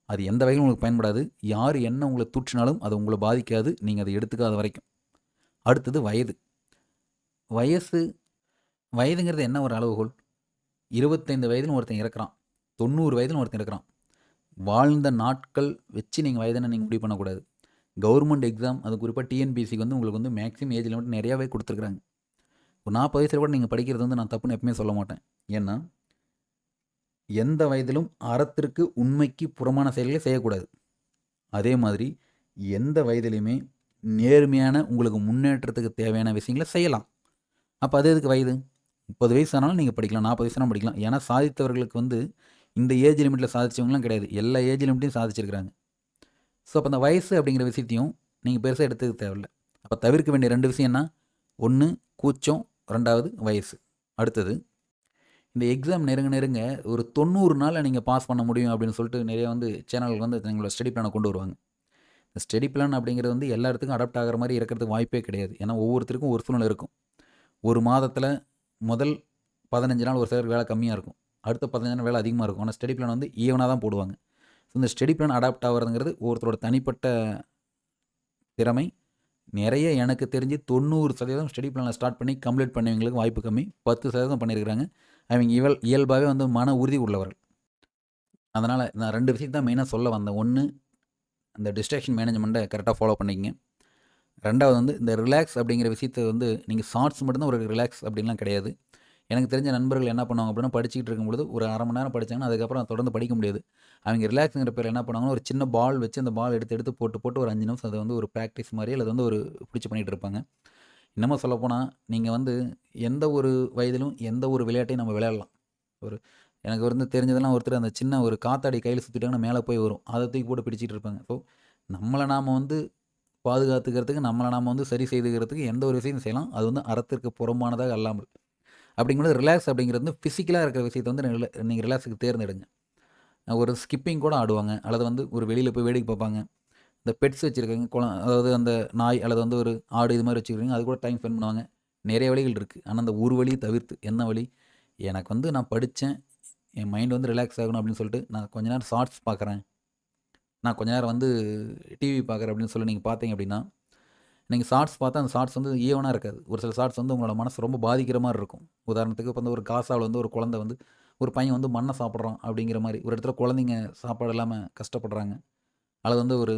அது எந்த வகையிலும் உங்களுக்கு பயன்படாது. யார் என்ன உங்களை தூற்றினாலும் அது உங்களை பாதிக்காது. நீங்கள் அதை எடுத்துக்காத வரைக்கும். அடுத்தது வயது. வயசு வயதுங்கிறது என்ன ஒரு அளவுகோல்? இருபத்தைந்து வயதுன்னு ஒருத்தன் இறக்குறான். தொண்ணூறு வயதுன்னு ஒருத்தன் இறக்குறான். வாழ்ந்த நாட்கள் வச்சு நீங்கள் வயதுன்னு நீங்கள் முடிவு பண்ணக்கூடாது. கவர்மெண்ட் எக்ஸாம் அது குறிப்பாக டிஎன்பிசிக்கு வந்து உங்களுக்கு வந்து மேக்ஸிமம் ஏஜ் லிமிட் நிறையாவே கொடுத்துருக்குறாங்க. ஒரு நாற்பது வயசில் கூட நீங்கள் படிக்கிறது வந்து நான் தப்புன்னு எப்பவுமே சொல்ல மாட்டேன். ஏன்னா எந்த வயதிலும் அறத்திற்கு உண்மைக்கு புறமான செயல்களை செய்யக்கூடாது. அதே மாதிரி எந்த வயதிலையுமே நேர்மையான உங்களுக்கு முன்னேற்றத்துக்கு தேவையான விஷயங்களை செய்யலாம். அப்போ அது எதுக்கு வயது? முப்பது வயசு ஆனாலும் நீங்கள் படிக்கலாம் நாற்பது வயசுனாலும் படிக்கலாம். ஏன்னா சாதித்தவர்களுக்கு வந்து இந்த ஏஜ் லிமிட்டில் சாதிச்சவங்களாம் கிடையாது. எல்லா ஏஜ் லிமிட்டையும் சாதிச்சிருக்கிறாங்க. ஸோ அப்போ அந்த வயசு அப்படிங்கிற விஷயத்தையும் நீங்கள் பெருசாக எடுத்துக்க தேவையில்லை. அப்போ தவிர்க்க வேண்டிய ரெண்டு விஷயம்னா ஒன்று கூச்சம். ரெண்டாவது வயசு. அடுத்தது இந்த எக்ஸாம் நெருங்க நெருங்க ஒரு தொண்ணூறு நாளில் நீங்கள் பாஸ் பண்ண முடியும் அப்படின்னு சொல்லிட்டு நிறைய வந்து சேனல்கள் வந்து எங்களோட ஸ்டடி பிளானை கொண்டு வருவாங்க. இந்த ஸ்டடி பிளான் அப்படிங்கிறது வந்து எல்லா இடத்துக்கும் அடாப்ட் ஆகிற மாதிரி இருக்கிறதுக்கு வாய்ப்பே கிடையாது. ஏன்னா ஒவ்வொருத்தருக்கும் ஒரு சூழ்நிலை இருக்கும். ஒரு மாதத்தில் முதல் பதினஞ்சு நாள் ஒரு சிலருக்கு வேலை கம்மியாக இருக்கும். அடுத்த பதினஞ்சு நாள் வேலை அதிகமாக இருக்கும். ஆனால் ஸ்டடி பிளான் வந்து ஈவனாக தான் போடுவாங்க. ஸோ இந்த ஸ்டடி பிளான் அடாப்ட் ஆகிறதுங்கிறது ஒருத்தரோட தனிப்பட்ட திறமை. நிறைய எனக்கு தெரிஞ்சு தொண்ணூறு சதவீதம் ஸ்டடி பிளானை ஸ்டார்ட் பண்ணி கம்ப்ளீட் பண்ணவங்களுக்கு வாய்ப்பு கம்மி. பத்து சதவீதம் பண்ணியிருக்கிறாங்க. அவங்க இவள் இயல்பாகவே வந்து மன உறுதி உள்ளவர்கள். அதனால் நான் ரெண்டு விஷயத்தான் மெயினாக சொல்ல வந்தேன். ஒன்று அந்த டிஸ்ட்ராக்ஷன் மேனேஜ்மெண்ட்டை கரெக்டாக ஃபாலோ பண்ணிக்கங்க. ரெண்டாவது வந்து இந்த ரிலாக்ஸ் அப்படிங்கிற விஷயத்தை வந்து நீங்கள் ஷார்ட்ஸ் மட்டும்தான் ஒரு ரிலாக்ஸ் அப்படின்லாம் கிடையாது. எனக்கு தெரிஞ்ச நண்பர்கள் என்ன பண்ணுவாங்க அப்படின்னா படிச்சுக்கிட்டு இருக்கும்பொழுது ஒரு அரை மணி நேரம் படித்தாங்கன்னா அதுக்கப்புறம் தொடர்ந்து படிக்க முடியாது. அவங்க ரிலாக்ஸுங்கிற பேர் என்ன பண்ணுவாங்கன்னா ஒரு சின்ன பால் வச்சு அந்த பால் எடுத்து எடுத்து போட்டு போட்டு ஒரு அஞ்சு நிமிஷம் அதை வந்து ஒரு ப்ராக்டிஸ் மாதிரி அல்லது வந்து ஒரு பிடிச்சி பண்ணிகிட்டு இருப்பாங்க. இன்னமும் சொல்லப்போனால் நீங்கள் வந்து எந்த ஒரு வயதிலும் எந்த ஒரு விளையாட்டையும் நம்ம விளையாடலாம். ஒரு எனக்கு வந்து தெரிஞ்சதெல்லாம் ஒருத்தர் அந்த சின்ன ஒரு காத்தாடி கையில் சுற்றிட்டாங்கன்னா மேலே போய் வரும். அதை தூக்கி போட்டு பிடிச்சிட்டு இருப்பாங்க. ஸோ நம்மளை நாம் வந்து பாதுகாத்துக்கிறதுக்கு நம்மளை நாம் வந்து சரி செய்துக்கிறதுக்கு எந்த ஒரு விஷயம் செய்யலாம். அது வந்து அறத்திற்கு புறம்பானதாக அல்லாமல். அப்படிங்கும்போது ரிலாக்ஸ் அப்படிங்கிறது வந்து ஃபிசிக்கலாக இருக்கிற விஷயத்தை வந்து நீங்கள் ரிலாக்ஸுக்கு தேர்ந்தெடுங்க. ஒரு ஸ்கிப்பிங் கூட ஆடுவாங்க. அல்லது வந்து ஒரு வெளியில் போய் வேடிக்கை பார்ப்பாங்க. இந்த பெட்ஸ் வச்சுருக்காங்க குளம் அதாவது அந்த நாய் அல்லது வந்து ஒரு ஆடு இது மாதிரி வச்சுருக்கீங்க. அது கூட டைம் ஸ்பெண்ட் பண்ணுவாங்க. நிறைய வழிகள் இருக்குது ஆனால் அந்த ஒரு வழியை தவிர்த்து என்ன வழி? எனக்கு வந்து நான் படித்தேன் என் மைண்ட் வந்து ரிலாக்ஸ் ஆகணும் அப்படின்னு சொல்லிட்டு நான் கொஞ்ச நேரம் ஷார்ட்ஸ் பார்க்குறேன் நான் கொஞ்ச நேரம் வந்து டிவி பார்க்குறேன் அப்படின்னு சொல்லி நீங்கள் பார்த்தீங்க அப்படின்னா நீங்கள் ஷார்ட்ஸ் பார்த்தா அந்த ஷார்ட்ஸ் வந்து ஈவனாக இருக்காது. ஒரு சில ஷார்ட்ஸ் வந்து உங்களோட மனசு ரொம்ப பாதிக்கிற மாதிரி இருக்கும். உதாரணத்துக்கு இப்போ வந்து ஒரு காசாவில் வந்து ஒரு குழந்தை வந்து ஒரு பையன் வந்து மண்ணை சாப்பிட்றான் அப்படிங்கிற மாதிரி ஒரு இடத்துல குழந்தைங்க சாப்பாடு இல்லாமல் கஷ்டப்படுறாங்க. அல்லது வந்து ஒரு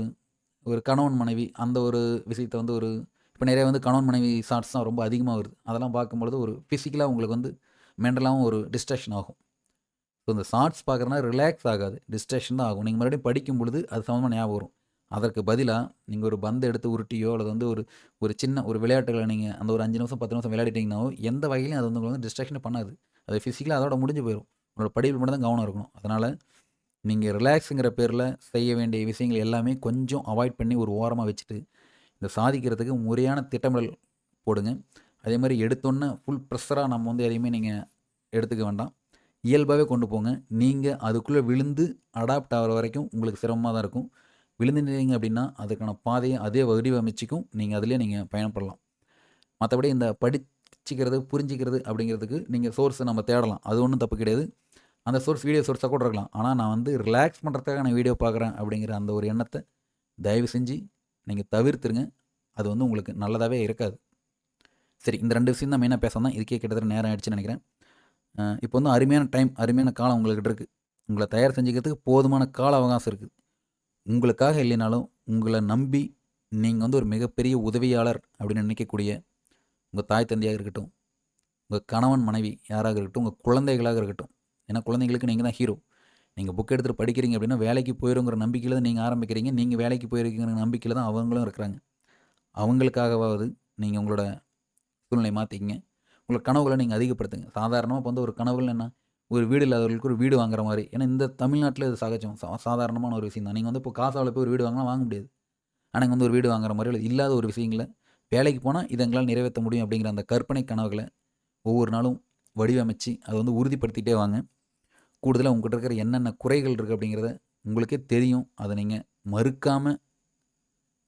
ஒரு கணவன் மனைவி அந்த ஒரு விஷயத்தை வந்து ஒரு இப்போ நிறைய வந்து கணவன் மனைவி ஷார்ட்ஸ் தான் ரொம்ப அதிகமாக வருது. அதெல்லாம் பார்க்கும்பொழுது ஒரு ஃபிசிக்கலாக உங்களுக்கு வந்து மென்டலாகவும் ஒரு டிஸ்ட்ராக்ஷன் ஆகும். ஸோ இந்த ஷார்ட்ஸ் பார்க்குறனா ரிலாக்ஸ் ஆகாது டிஸ்ட்ராக்ஷன் தான் ஆகும். நீங்கள் மறுபடியும் படிக்கும் பொழுது அது சம்மந்தமாக ஞாபகம் வரும். அதற்கு பதிலாக நீங்கள் ஒரு பந்து எடுத்து உருட்டியோ அல்லது வந்து ஒரு ஒரு சின்ன ஒரு விளையாட்டுகளை நீங்கள் அந்த ஒரு அஞ்சு நிமிஷம் பத்து நிமிஷம் விளையாடிட்டீங்கனாவோ எந்த வகையிலையும் அது வந்து உங்களுக்கு வந்து பண்ணாது. அது ஃபிசிக்கலாக அதோட முடிஞ்சு போயிடும் உங்களோட படிப்பில் மட்டும் தான் கவனம் இருக்கணும். அதனால் நீங்கள் ரிலாக்ஸுங்கிற பேரில் செய்ய வேண்டிய விஷயங்கள் எல்லாமே கொஞ்சம் அவாய்ட் பண்ணி ஒரு ஓரமாக வச்சுட்டு இந்த சாதிக்கிறதுக்கு முறையான திட்டமிடல் போடுங்க. அதே மாதிரி எடுத்தோன்னே ஃபுல் ப்ரெஷராக நம்ம வந்து எதையுமே நீங்கள் எடுத்துக்க வேண்டாம். இயல்பாகவே கொண்டு போங்க. நீங்கள் அதுக்குள்ளே விழுந்து அடாப்ட் ஆகிற வரைக்கும் உங்களுக்கு சிரமமாக தான் இருக்கும். விழுந்துட்டீங்க அப்படின்னா அதுக்கான பாதையை அதே வடிவமைச்சிக்கும் நீங்கள் அதிலே நீங்கள் பயணப்படலாம். மற்றபடி இந்த படிச்சுக்கிறது புரிஞ்சிக்கிறது அப்படிங்கிறதுக்கு நீங்கள் சோர்ஸை நம்ம தேடலாம். அது ஒன்றும் தப்பு கிடையாது. அந்த சோர்ஸ் வீடியோ சோர்ஸாக கூட இருக்கலாம். ஆனால் நான் வந்து ரிலாக்ஸ் பண்ணுறதுக்காக நான் வீடியோ பார்க்குறேன் அப்படிங்கிற அந்த ஒரு எண்ணத்தை தயவு செஞ்சு நீங்கள் தவிர்த்துருங்க. அது வந்து உங்களுக்கு நல்லதாகவே இருக்காது. சரி இந்த ரெண்டு விஷயம் தான் மெயினாக பேசணும். இதுக்கே கிட்டத்தட்ட நேரம் ஆயிடுச்சுன்னு நினைக்கிறேன். இப்போ வந்து அருமையான டைம் அருமையான காலம் உங்கள்கிட்ட இருக்குது உங்களை தயார் செஞ்சுக்கிறதுக்கு போதுமான கால அவகாசம் இருக்குது உங்களுக்காக இல்லைனாலும் உங்களை நம்பி நீங்கள் வந்து ஒரு மிகப்பெரிய உதவியாளர் அப்படின்னு நினைக்கக்கூடிய உங்கள் தாய் தந்தையாக இருக்கட்டும் உங்கள் கணவன் மனைவி யாராக இருக்கட்டும் உங்கள் குழந்தைகளாக இருக்கட்டும். ஏன்னா குழந்தைங்களுக்கு நீங்கள் தான் ஹீரோ நீங்கள் புக் எடுத்துகிட்டு படிக்கிறீங்க அப்படின்னா வேலைக்கு போயிருங்கிற நம்பிக்கையில் தான் நீங்கள் ஆரம்பிக்கிறீங்க. நீங்கள் வேலைக்கு போயிருக்கிற நம்பிக்கையில் தான் அவங்களும் இருக்கிறாங்க. அவங்களுக்காகவாவது நீங்கள் உங்களோட சூழ்நிலை மாற்றிக்கிங்க உங்களை கனவுகளை நீங்கள் அதிகப்படுத்துங்க. சாதாரணமாக இப்போ வந்து ஒரு கனவுகள் என்ன? ஒரு வீடு இல்லாதவர்களுக்கு ஒரு வீடு வாங்குற மாதிரி. ஏன்னா இந்த தமிழ்நாட்டில் இது சகஜம் சா சாதாரணமான ஒரு விஷயம் தான். நீங்கள் வந்து இப்போ காசாவில் போய் ஒரு வீடு வாங்கினா வாங்க முடியாது. ஆனால் இங்கே வந்து ஒரு வீடு வாங்குற மாதிரி இல்லை. இல்லாத ஒரு விஷயங்களை வேலைக்கு போனால் இதை எங்களால் நிறைவேற்ற முடியும் அப்படிங்கிற அந்த கற்பனை கனவுகளை ஒவ்வொரு நாளும் வடிவமைச்சு அதை வந்து உறுதிப்படுத்திகிட்டே வாங்க. கூடுதலாக உங்கள்கிட்ட இருக்கிற என்னென்ன குறைகள் இருக்குது அப்படிங்கிறத உங்களுக்கே தெரியும். அதை நீங்கள் மறுக்காமல்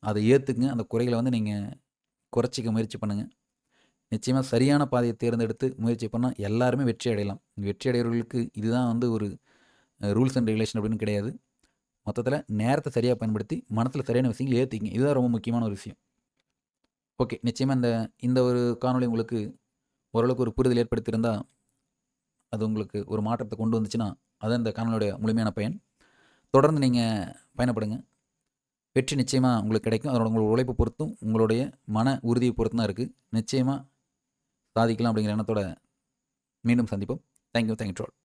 அதை ஏற்றுக்குங்க. அந்த குறைகளை வந்து நீங்கள் குறைச்சிக்க முயற்சி பண்ணுங்கள் நிச்சயமாக சரியான பாதையை தேர்ந்தெடுத்து முயற்சி பண்ணால் எல்லாருமே வெற்றி அடையலாம். வெற்றி அடைகிறவர்களுக்கு இதுதான் வந்து ஒரு ரூல்ஸ் அண்ட் ரெகுலேஷன் அப்படின்னு கிடையாது. மொத்தத்தில் நேரத்தை சரியாக பயன்படுத்தி மனத்தில் சரியான விஷயங்கள் ஏற்றிக்கிங்க இதுதான் ரொம்ப முக்கியமான ஒரு விஷயம். ஓகே நிச்சயமாக இந்த இந்த ஒரு காணொலி உங்களுக்கு ஓரளவுக்கு ஒரு புரிதல் ஏற்படுத்தியிருந்தால் அது உங்களுக்கு ஒரு மாற்றத்தை கொண்டு வந்துச்சுன்னா அதான் இந்த காணொலியோட முழுமையான பயன். தொடர்ந்து நீங்கள் பயணப்படுங்க. வெற்றி நிச்சயமாக உங்களுக்கு கிடைக்கும். அதோட உங்களோட உழைப்பை பொறுத்தும் உங்களுடைய மன உறுதியை பொறுத்து தான் இருக்குது நிச்சயமாக சாதிக்கலாம் அப்படிங்கிற எண்ணத்தோட மீண்டும் சந்திப்போம். Thank you thank you troll